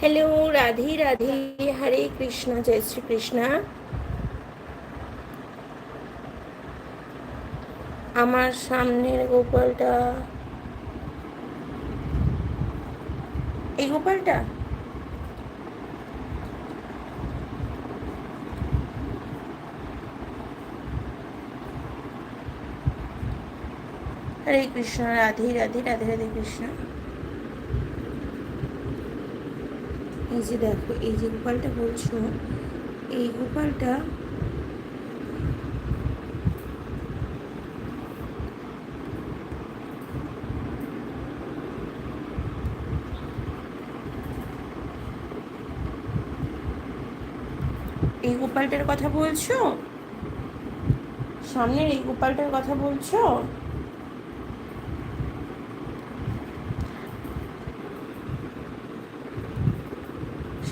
Hello রাধি রাধি Hare Krishna জয় শ্রী কৃষ্ণ আমার সামনের গোপালটা, এই গোপালটা? হরে কৃষ্ণ রাধে রাধে রাধে রাধে কৃষ্ণ এই যে দেখো, এই যে গোপালটা বলছো, এই গোপালটা এই গোপালটার কথা বলছো? সামনের এই গোপালটার কথা বলছো?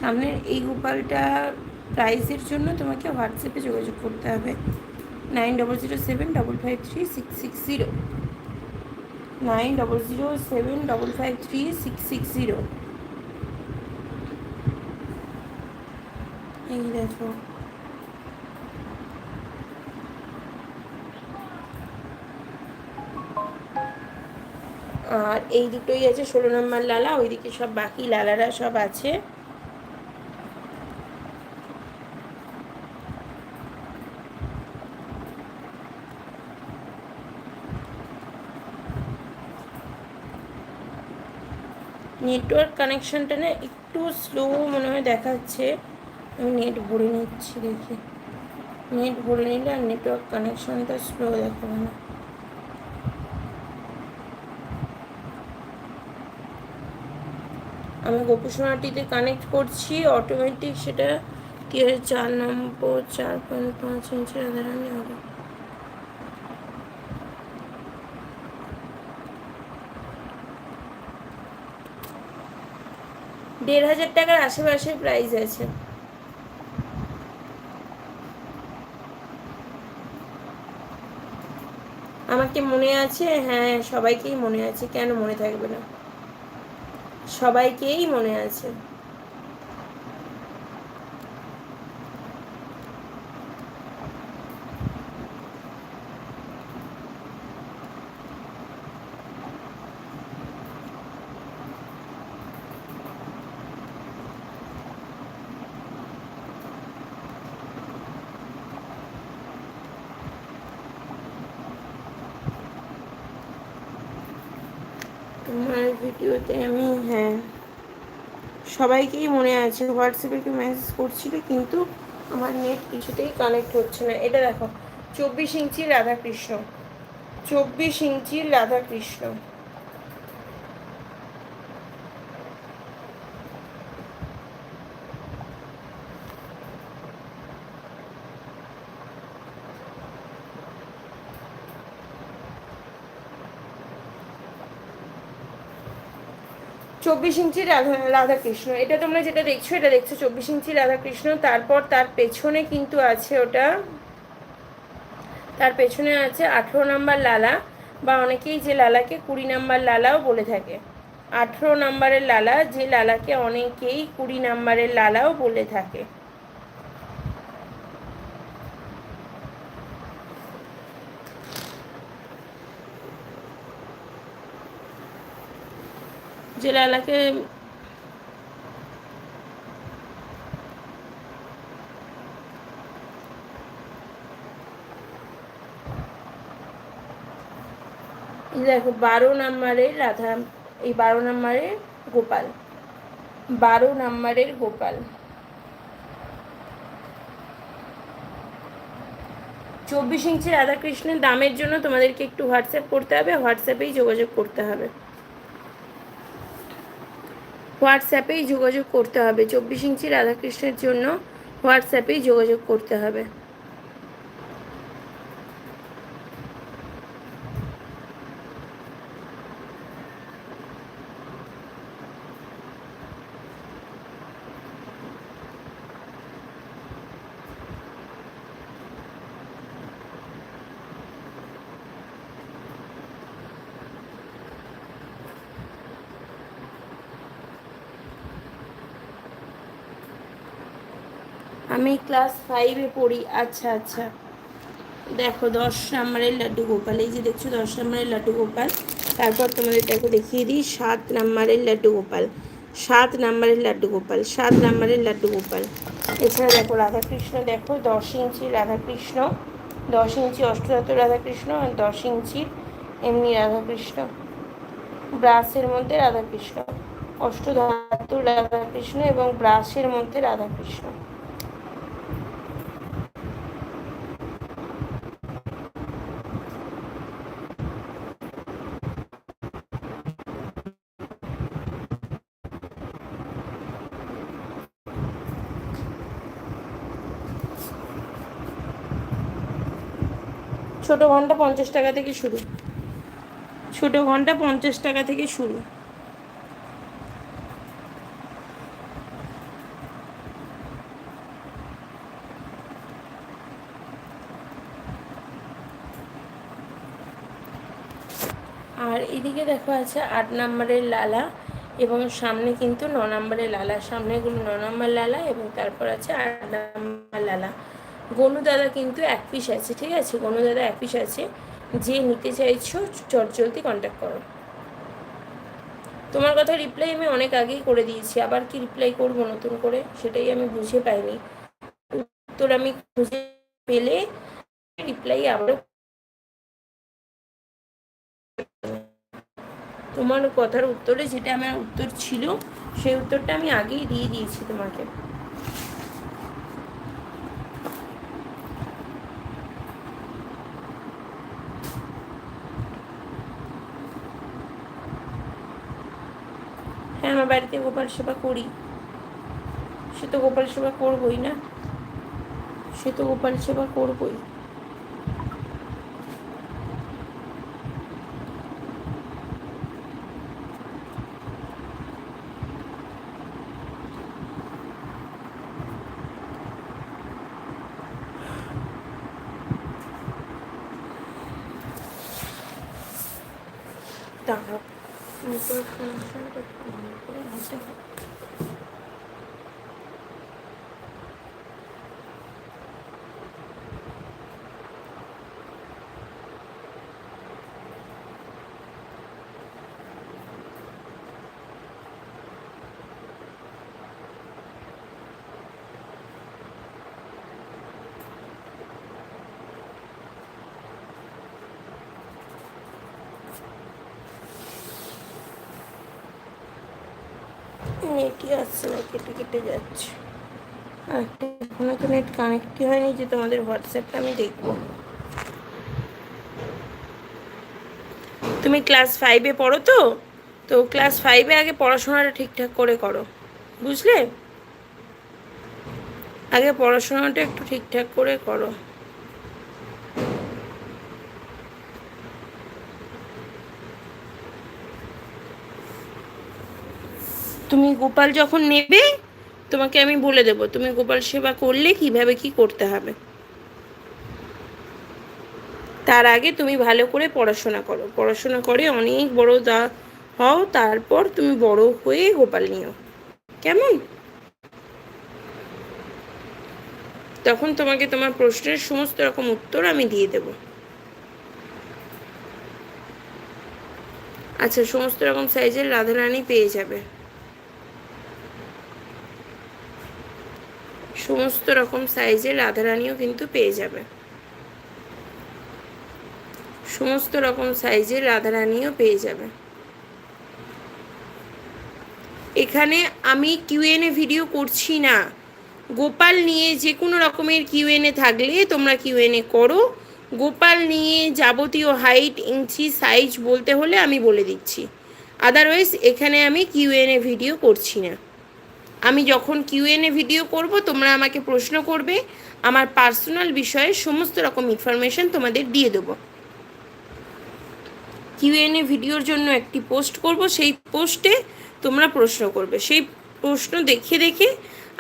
সামনের এই গোপালটা প্রাইসের জন্য তোমাকে হোয়াটসঅ্যাপে যোগাযোগ করতে হবে। Nine double zero seven double five three six six zero nine double zero seven double five three six six zero এই দেখো। আর এই দুটোই আছে, ষোলো নম্বর লালা, ওইদিকে সব বাকি লালারা সব আছে। নেটওয়ার্ক কানেকশানটা না একটু স্লো মনে হয় দেখাচ্ছে। আমি নেট ভরে নিচ্ছি দেখি। নেট ভরে নিলে আর নেটওয়ার্ক কানেকশানটা স্লো দেখাবে না। আমি গোপুসোনাটিতে কানেক্ট করছি অটোমেটিক সেটা কি চার নম্বর, চার পয়েন্ট পাঁচ ইঞ্চি রাধারানি হবে। দেড় হাজার টাকার আশেপাশে প্রাইস আছে। আমাকে মনে আছে? হ্যাঁ সবাইকেই মনে আছে। কেন মনে থাকবে না? সবাইকেই মনে আছে। তোমার ভিডিওতে আমি হ্যাঁ সবাইকেই মনে আছে হোয়াটসঅ্যাপে একটু মেসেজ করছিল, কিন্তু আমার নেট কিছুতেই কানেক্ট হচ্ছে না। এটা দেখো, চব্বিশ ইঞ্চি রাধাকৃষ্ণ, চব্বিশ ইঞ্চির রাধাকৃষ্ণ। চব্বিশ ইঞ্চি রাধা রাধাকৃষ্ণ। এটা তোমরা যেটা দেখছ, এটা দেখছ চব্বিশ ইঞ্চি রাধাকৃষ্ণ। তারপর তার পেছনে কিন্তু আছে ওটা, তার পেছনে আছে আঠেরো নাম্বার লালা, বা অনেকেই যে লালাকে কুড়ি নাম্বার লালাও বলে থাকে। আঠেরো নাম্বারের লালা যে লালাকে অনেকেই কুড়ি নাম্বারের লালাও বলে থাকে। যে লালাকে দেখো, বারো নাম্বারের রাধা, এই বারো নাম্বারের গোপাল। বারো নাম্বারের গোপাল। চব্বিশ ইঞ্চি রাধাকৃষ্ণের দামের জন্য তোমাদেরকে একটু হোয়াটসঅ্যাপ করতে হবে, হোয়াটসঅ্যাপেই যোগাযোগ করতে হবে। হোয়াটসঅ্যাপেই যোগাযোগ করতে হবে। চব্বিশ ইঞ্চি রাধাকৃষ্ণের জন্য হোয়াটসঅ্যাপেই যোগাযোগ করতে হবে। আমি ক্লাস ফাইভে পড়ি। আচ্ছা আচ্ছা। দেখো, দশ নম্বরের লাড্ডু গোপাল। এই যে দেখছ, দশ নম্বরের লাড্ডু গোপাল। তারপর তোমাদের দেখো দেখিয়ে দিই, সাত নম্বরের লাড্ডু গোপাল। সাত নম্বরের লাড্ডু গোপাল, সাত নম্বরের লাড্ডু গোপাল। এছাড়া দেখো, রাধাকৃষ্ণ, দেখো, দশ ইঞ্চি রাধাকৃষ্ণ, দশ ইঞ্চি অষ্টধাতু রাধাকৃষ্ণ আর দশ ইঞ্চির এমনি রাধাকৃষ্ণ। ব্রাশের মধ্যে রাধাকৃষ্ণ অষ্টধাতুর রাধাকৃষ্ণ এবং ব্রাশের মধ্যে রাধাকৃষ্ণ। ছোট ঘণ্টা পঞ্চাশ টাকা থেকে শুরু। ছোট ঘণ্টা পঞ্চাশ টাকা থেকে শুরু। আর এদিকে দেখো আছে আট নম্বরের লালা এবং সামনে কিন্তু ন নম্বরের লালা। সামনে সামনেগুলো ন নম্বর লালা এবং তারপর আছে আট নম্বর লালা। গনু দাদা কিন্তু এক পিস আছে, ঠিক আছে? গনু দাদা এক পিস আছে। যে নিতে চাইছো চট জলদি কন্ট্যাক্ট করো। তোমার কথা রিপ্লাই আমি অনেক আগেই করে দিয়েছি। আবার কি রিপ্লাই করব নতুন করে? সেটাই আমি বুঝে পাইনি। উত্তর আমি খুঁজে পেলে রিপ্লাই আবারও তোমার কথার উত্তরে যেটা আমার উত্তর ছিল, সেই উত্তরটা আমি আগেই দিয়ে দিয়েছি তোমাকে। আমার বাড়িতে গোপাল সেবা করি। সে তো গোপাল সেবা করবই না। সে তো গোপাল সেবা করবই। দাঁড়াও। 이걸 그냥 사야겠다. 이걸 어떻게. নেটই আসছে না, কেটে কেটে যাচ্ছে। আর এখনও তো নেট কানেক্টই হয়নি যে তোমাদের হোয়াটসঅ্যাপটা আমি দেখব। তুমি ক্লাস ফাইভে পড়ো তো? তো ক্লাস ফাইভে আগে পড়াশোনাটা ঠিকঠাক করে করো, বুঝলে? আগে পড়াশোনাটা একটু ঠিকঠাক করে করো। তুমি গোপাল যখন নেবে, তোমাকে আমি বলে দেব, তুমি গোপাল সেবা করলে কীভাবে কি করতে হবে। তার আগে তুমি ভালো করে পড়াশোনা করো। পড়াশোনা করে অনেক বড় দা হও, তারপর তুমি বড় হয়ে গোপাল নিও। কেমন? তখন তোমাকে তোমার প্রশ্নের সমস্ত রকম উত্তর আমি দিয়ে দেব। আচ্ছা সমস্ত রকম সাইজের রাধারানী পেয়ে যাবে। সমস্ত রকম সাইজের রাধারানীও কিন্তু পেয়ে যাবে। সমস্ত রকম সাইজের রাধারানীও পেয়ে যাবে। এখানে আমি কিউএনএ ভিডিও করছি না। গোপাল নিয়ে যে কোনো রকমের কিউএনএ থাকলে তোমরা কিউএনএ করো। গোপাল নিয়ে যাবতীয় হাইট ইঞ্চি সাইজ বলতে হলে আমি বলে দিচ্ছি। আদারওয়াইজ এখানে আমি কিউএনএ ভিডিও করছি না। আমি যখন কিউএনএ ভিডিও করব, তোমরা আমাকে প্রশ্ন করবে, আমার পার্সোনাল বিষয়ে সমস্ত রকম ইনফরমেশন তোমাদের দিয়ে দেব। কিউএনএ ভিডিওর জন্য একটি পোস্ট করব, সেই পোস্টে তোমরা প্রশ্ন করবে। সেই প্রশ্ন দেখে দেখে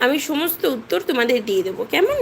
আমি সমস্ত উত্তর তোমাদের দিয়ে দেবো। কেমন?